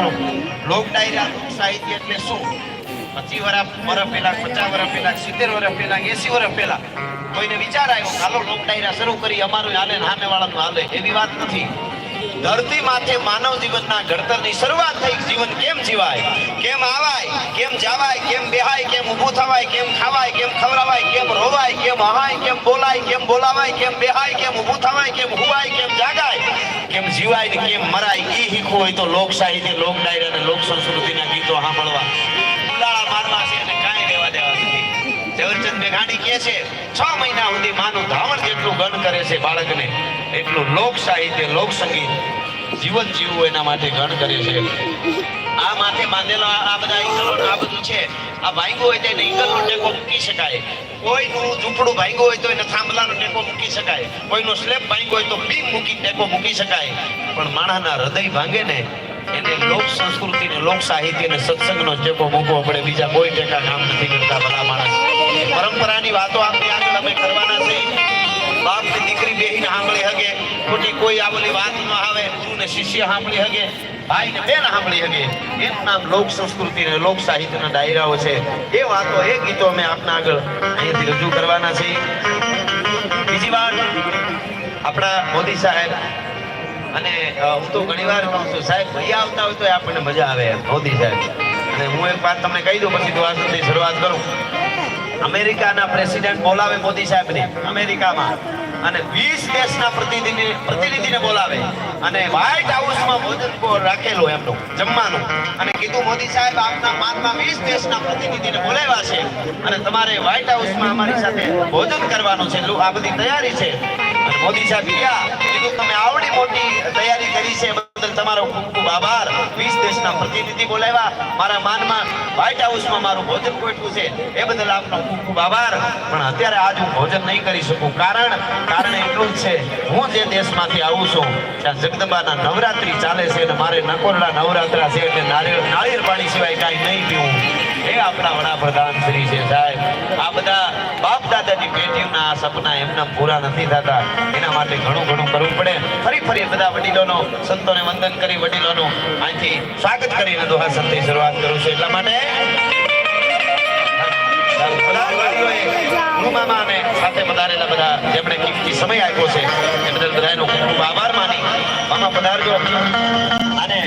કરું લોક ડાયરા લોક સાહિત્ય એટલે શું? પચીસ વર્ષ વર્ષ પહેલા, પચાસ વર્ષ પહેલા, સિત્તેર વર્ષ પહેલા, એસી વર્ષ પહેલા કોઈને વિચાર આવ્યો હાલો લોક ડાયરા શરૂ કરી અમારું હાલે હામે વાળાનું હાલે, એવી વાત નથી. ધરતી માથે માનવ જીવનના ઘડતરની શરૂઆત થઈ જીવન કેમ જીવાય? કેમ આવાય? કેમ જાવાય? કેમ બેહાય? કેમ ઊભું થવાય? કેમ ખાવાય? કેમ ખવડાવાય? કેમ રોવાય? કેમ હવાય કેમ બોલાય? કેમ બોલાવાય? કેમ બેહાય? કેમ ઊભું થવાય? કેમ જાગાય કેમ જીવાય ને કેમ મરાય એ શીખવું હોય તો લોક સાહિત્ય, લોક ડાયરા અને લોક સંસ્કૃતિના ગીતો સાંભળવા. ઉલાળા મારવા છે અને ઝવેરચંદ મેઘાણી કહે છે, છ મહિના સુધી માનું ધાવણ જેટલું ગણ કરે છે બાળકને, એટલું લોક સાહિત્ય, લોક સંગીત જીવન જીવવું એના માટે ગણ કરે છે. આ માથે બાંધેલો આ બધા ઈંગલો આ બધું છે. આ ભાંગ્યું હોય તો એને ઈંગલનો ટેકો મૂકી શકાય. કોઈનું ઝૂંપડું ભાંગ્યું હોય તો એને થાંભલાનો ટેકો મૂકી શકાય. કોઈનો સ્લેબ ભાંગ્યો હોય તો બીમ મૂકી ટેકો મૂકી શકાય. પણ માણસના હૃદય ભાંગે ને, એને લોક સંસ્કૃતિ ને લોક સાહિત્ય ને સત્સંગનો ટેકો મૂકવો પડે. બીજા કોઈ ટેકા કામ નથી કરતા ભલા માણસ. પરંપરાની વાતો આપણી આગળ અમે કરવાના છે બાપ દીકરી બેહીને સાંભળી હગે. ખોટી કોઈ આ બોલી વાત ન આવે. ગુરુ ને શિષ્ય સાંભળી હગે. ભાઈ બેન સાંભળી હગે. એનું નામ લોક સંસ્કૃતિ ને લોક સાહિત્યના ડાયરાઓ છે. એ વાતો, એ ગીતો અમે આપના આગળ અહીંયાથી રજૂ કરવાના છે બીજી વાત, આપણા મોદી સાહેબ અને હું તો ઘણી વાર કહું છું, સાહેબ, ભાઈ આવતા હોય તો આપણને મજા આવે મોદી સાહેબ. અને હું એક વાત તમને કહી દઉં, પછી દુઆની શરૂઆત કરું. અમેરિકાના પ્રેસિડેન્ટ બોલાવે મોદી સાહેબને, અમેરિકામાં. અને વીસ દેશના પ્રતિનિધિ, પ્રતિનિધિને બોલાવે. અને વ્હાઇટ હાઉસમાં ભોજન રાખેલું એમનું જમવાનું. અને કીધું મોદી સાહેબ, આપના માનમાં 20 દેશના પ્રતિનિધિને બોલાવ્યા છે. અને તમારે વ્હાઇટ હાઉસમાં અમારી સાથે ભોજન કરવાનું છે. આ બધી તૈયારી છે. મોદી સાહેબ ગયા કીધું તમે આવડી મોટી તૈયારી કરી છે. બદલ તમારો ખૂબ ખૂબ આભાર. વીસ દેશના પ્રતિનિધિ બોલાવ્યા. મારા માનમાં વ્હાઇટ હાઉસમાં મારું ભોજન ગોઠવું છે. એ બદલ આપનો ખૂબ ખૂબ આભાર. પણ અત્યારે આજ હું ભોજન નહીં કરી શકું. કારણ કારણ એટલું જ છે. હું જે દેશમાંથી આવું છું, ત્યાં જગદંબાના નવરાત્રી ચાલે છે અને મારે નકોરડા નવરાત્રા છે એટલે નારિયેળ નાળિયેર પાણી સિવાય કાંઈ નહીં પીવું. એ આપણા વડાપ્રધાન શ્રી છે સાહેબ. દાદાની આ સપના એમને પૂરા નથી થતા. એના માટે ઘણું ઘણું કરવું પડે. ફરી ફરી બધા વડીલોનો, સંતોને વંદન કરી વડીલોનું અહીંથી સ્વાગત કરીને દોહા સંતની શરૂઆત કરું છું. એટલા માટે અને સાથે સમય આપ્યો છે, એ બદલ બધાનો પધારજો. અને